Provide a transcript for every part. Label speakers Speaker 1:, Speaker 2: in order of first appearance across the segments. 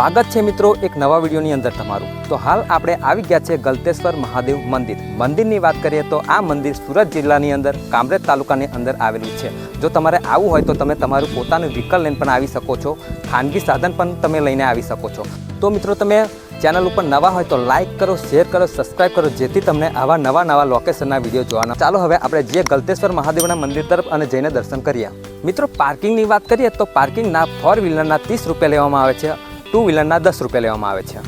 Speaker 1: સ્વાગત છે મિત્રો એક નવા વિડીયોની અંદર તમારું. તો હાલ આપણે આવી ગયા છે ગલતેશ્વર મહાદેવ મંદિર. મંદિરની વાત કરીએ તો આ મંદિર સુરત જિલ્લાની અંદર, કામરેજ તાલુકાની અંદર આવેલું છે. જો તમારે આવવું હોય તો તમે તમારું પોતાનું વ્હીકલ લઈને પણ આવી શકો છો. ખાનગી સાધન પણ તમે લઈને આવી શકો છો. તો મિત્રો તમે ચેનલ ઉપર નવા હોય તો લાઇક કરો શેર કરો સબસ્ક્રાઇબ કરો, જેથી તમને આવા નવા નવા લોકેશનના વીડિયો જોવાના. ચાલો હવે આપણે જે ગલતેશ્વર મહાદેવના મંદિર તરફ અને જઈને દર્શન કરીએ. મિત્રો પાર્કિંગની વાત કરીએ તો પાર્કિંગના ફોર વ્હીલરના ત્રીસ રૂપિયા લેવામાં આવે છે. ટુ વ્હીલરના દસ રૂપિયા લેવામાં આવે છે.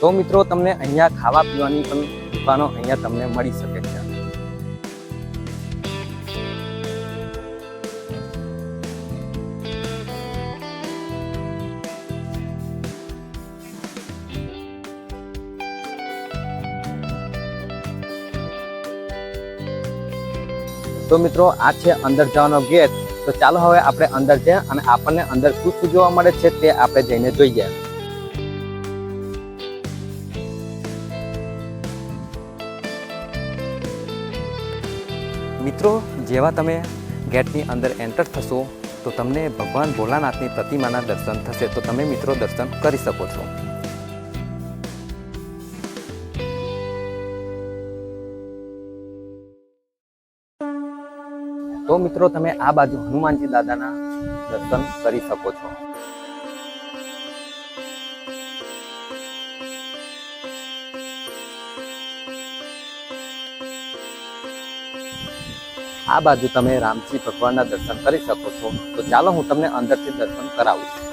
Speaker 1: તો મિત્રો, તમને અહીંયા ખાવા પીવાની પણ દુકાનો અહીંયા તમને મળી શકે. તો મિત્રો, આ છે અંદર જવાનો ગેટ તો ચાલો હવે આપણે અંદર જઈએ અને આપણને અંદર શું શું જોવા મળે છે તે આપણે જઈને જોઈએ. મિત્રો, જેવા તમે ગેટની અંદર એન્ટર થશો, તો તમને ભગવાન ભોલાનાથની પ્રતિમાના દર્શન થશે. તો તમે મિત્રો દર્શન કરી શકો છો. તો મિત્રો તમે આ બાજુ હનુમાનજી દાદાના દર્શન કરી શકો છો. આ બાજુ તમે રામજી ભગવાનના દર્શન કરી શકો છો. તો ચાલો હું તમને અંદરથી દર્શન કરાવું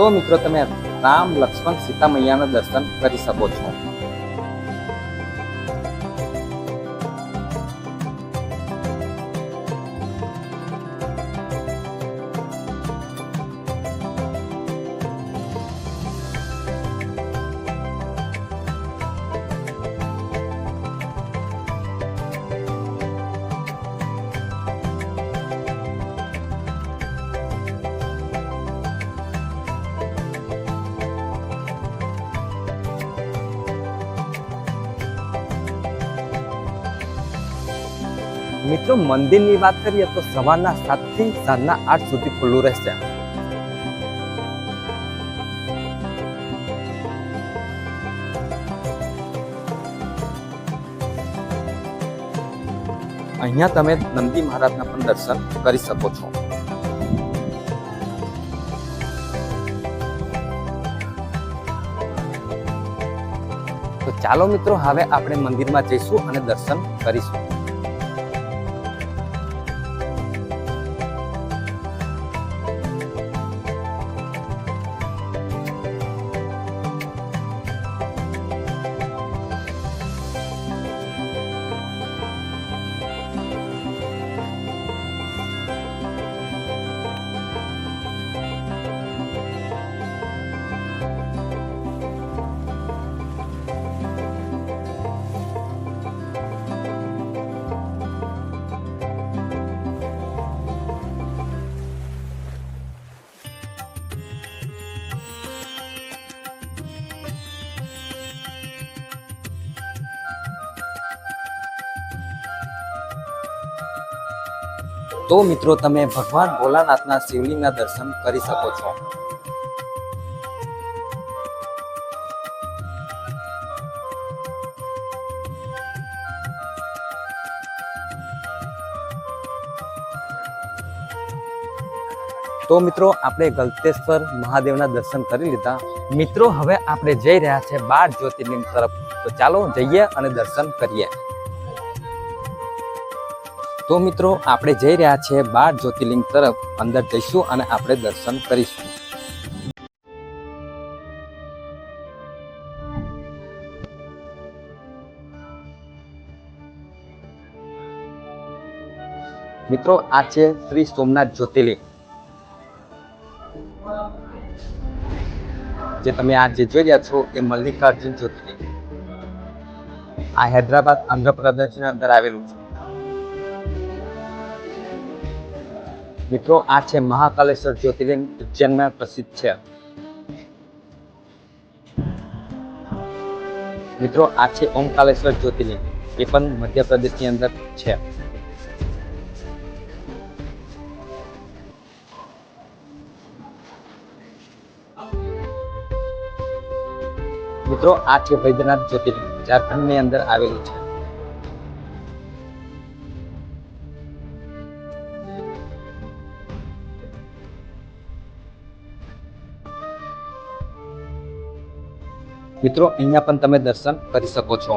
Speaker 1: તો મિત્રો તમે રામ લક્ષ્મણ સીતા મૈયાના દર્શન કરી શકો છો. મિત્રો, મંદિરની વાત કરીએ તો સવારના સાતથી સાંજના આઠ સુધી ખુલ્લું રહેશે. અહીંયા તમે નંદી મહારાજના પણ દર્શન કરી શકો છો. તો ચાલો મિત્રો, હવે આપણે મંદિરમાં જઈશું અને દર્શન કરીશું. તો મિત્રો તમે ભગવાન ભોલાનાથના શિવલિંગના દર્શન કરી શકો છો. તો મિત્રો આપણે ગલતેશ્વર મહાદેવના દર્શન કરી લીધા. મિત્રો, હવે આપણે જઈ રહ્યા છે બાર જ્યોતિર્લિંગ તરફ. તો ચાલો જઈએ અને દર્શન કરીએ. તો મિત્રો, આપણે જઈ રહ્યા છીએ બાર જ્યોતિર્લિંગ તરફ. અંદર જઈશું અને આપણે દર્શન કરીશું. મિત્રો, આ છે શ્રી સોમનાથ જ્યોતિર્લિંગ. જે તમે આ જે જોઈ રહ્યા છો, એ મલ્લિકાર્જુન જ્યોતિર્લિંગ. આ હૈદરાબાદ આંધ્રપ્રદેશની અંદર આવેલું છે. મિત્રો, આ છે મહાકાલેશ્વર જ્યોતિર્લિંગ ઉજ્જૈનમાં પ્રસિદ્ધ છે. મિત્રો, આ છે ઓમકાલેશ્વર જ્યોતિર્લિંગ, એ પણ મધ્યપ્રદેશની અંદર છે. મિત્રો, આ છે વૈદ્યનાથ જ્યોતિર્લિંગ, ઝારખંડની અંદર આવેલું છે. મિત્રો, અહીંયા પણ તમે દર્શન કરી શકો છો.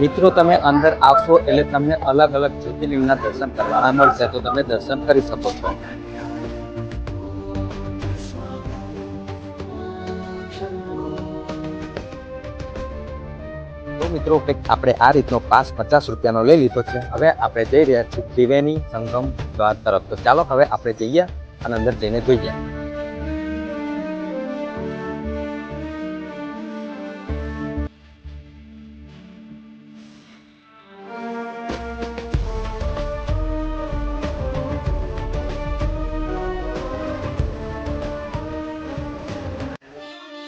Speaker 1: મિત્રો, તમે અંદર આવશો એટલે તમને અલગ અલગ જ્યોતિર્લિંગના દર્શન કરવાના મળશે, તો તમે દર્શન કરી શકો છો. મિત્રો, કંઈક આપણે આ રીતનો પાસ પચાસ રૂપિયાનો લઈ લીધો છે. હવે આપણે જઈ રહ્યા છીએ ત્રિવેણી સંગમ દ્વાર તરફ. તો ચાલો હવે આપણે જઈએ અને અંદર જઈને જોઈએ.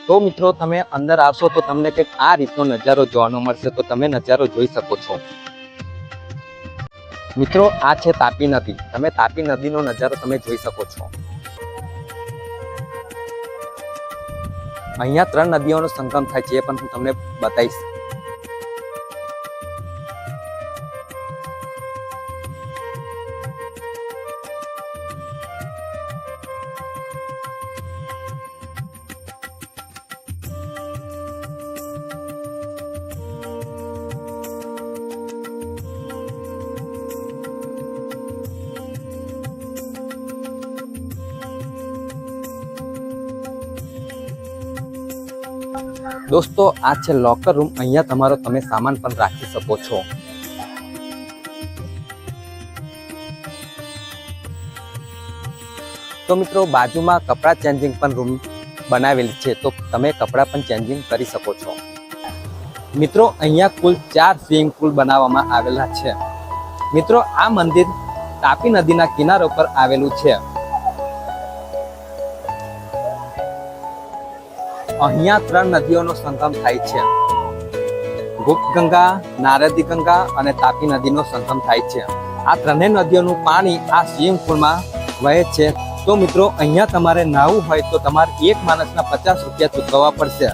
Speaker 1: તો મિત્રો તમે અંદર આવશો તો તમને કંઈક આ રીતનો નજારો જોવાનો મળશે, તો તમે નજારો જોઈ શકો છો. મિત્રો, આ છે તાપી નદી. તમે તાપી નદીનો નજારો તમે જોઈ શકો છો. અહીંયા ત્રણ નદીઓનો સંગમ થાય છે એ પણ હું તમને બતાવીશ. દોસ્તો, આ છે લોકર રૂમ અહીંયા તમારો તમે સામાન પણ રાખી શકો છો. તો મિત્રો, બાજુમાં કપડા ચેન્જિંગ પણ રૂમ બનાવેલ છે, તો તમે કપડાં પણ ચેન્જિંગ કરી શકો છો. મિત્રો, અહીંયા કુલ ચાર સ્વિમિંગ પુલ બનાવવામાં આવેલા છે. મિત્રો, આ મંદિર તાપી નદીના કિનારો પર આવેલું છે. અહીંયા ત્રણ નદીઓનો સંગમ થાય છે. ગુપ્ત ગંગા, નારદી ગંગા અને તાપી નદીનો સંગમ થાય છે. આ ત્રણેય નદીઓનું પાણી આ સ્વિમિંગ પુલમાં વહે છે. તો મિત્રો, અહીંયા તમારે નાહવું હોય તો તમારે એક માણસના પચાસ રૂપિયા ચૂકવવા પડશે.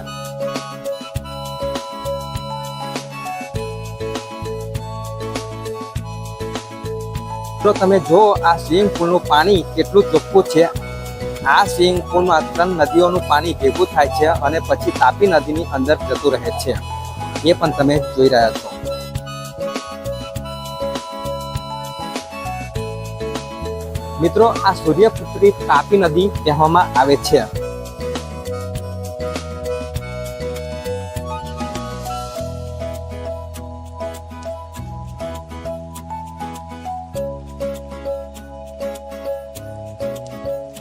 Speaker 1: તો તમે જો આ સ્વિમિંગ પુલનું પાણી કેટલું ચોખ્ખું છે. આ સ્વિમિંગ પુલમાં ત્રણ નદીઓનું પાણી ભેગું થાય છે અને પછી તાપી નદીની અંદર જતું રહે છે. એ પણ તમે જોઈ રહ્યા છો. મિત્રો, આ સૂર્યપુત્રી તાપી નદી કહેવામાં આવે છે.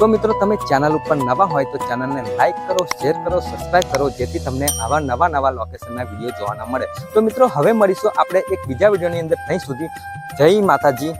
Speaker 1: તો મિત્રો તમે ચેનલ ઉપર નવા હોય તો ચેનલને લાઈક કરો, શેર કરો, સબસ્ક્રાઇબ કરો, જેથી તમને આવા નવા નવા લોકેશનના વીડિયો જોવાના મળે. તો મિત્રો હવે મળીશું આપણે એક બીજા વિડીયોની અંદર. ત્યાં સુધી જય માતાજી.